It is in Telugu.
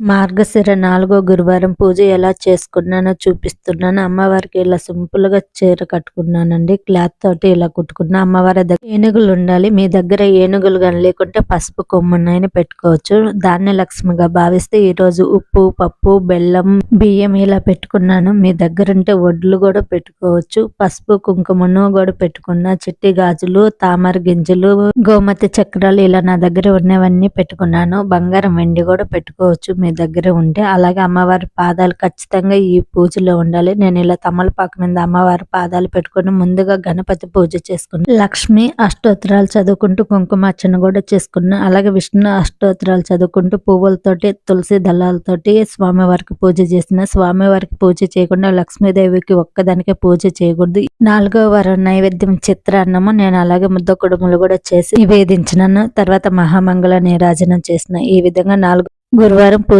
మార్గశిర నాలుగో గురువారం పూజ ఎలా చేసుకున్నానో చూపిస్తున్నాను. అమ్మవారికి ఇలా సింపుల్గా చీర కట్టుకున్నానండి. క్లాత్ తోటి ఇలా కుట్టుకున్నా అమ్మవారి దగ్గర ఏనుగులు ఉండాలి. మీ దగ్గర ఏనుగులు కానీ లేకుంటే పసుపు కొమ్మునైనా పెట్టుకోవచ్చు. దాన్ని లక్ష్మిగా భావిస్తే ఈ రోజు ఉప్పు పప్పు బెల్లం బియ్యం ఇలా పెట్టుకున్నాను. మీ దగ్గర ఉంటే వడ్లు కూడా పెట్టుకోవచ్చు. పసుపు కుంకుమను కూడా పెట్టుకున్నా. చిట్టి గాజులు తామర గింజలు గోమతి చక్రాలు ఇలా నా దగ్గర ఉన్నవన్నీ పెట్టుకున్నాను. బంగారం వెండి కూడా పెట్టుకోవచ్చు. మీ దగ్గర ఉంటే అలాగే అమ్మవారి పాదాలు ఖచ్చితంగా ఈ పూజలో ఉండాలి. నేను ఇలా తమలపాకు మీద అమ్మవారి పాదాలు పెట్టుకుని ముందుగా గణపతి పూజ చేసుకున్నాను లక్ష్మి అష్టోత్తరాలు చదువుకుంటూ కుంకుమార్చన కూడా చేసుకున్నాను అలాగే విష్ణు అష్టోత్తరాలు చదువుకుంటూ పువ్వులతోటి తులసి దళాలతోటి స్వామివారికి పూజ చేసిన స్వామివారికి పూజ చేయకుండా లక్ష్మీదేవికి ఒక్కదానికే పూజ చేయకూడదు. నాలుగో వారం నైవేద్యం చిత్రాన్నము. నేను అలాగే ముద్ద కుడుములు కూడా చేసి నివేదించినాను. తర్వాత మహామంగళ నీరాజనం చేసిన ఈ విధంగా నాలుగు గురువారం పూజ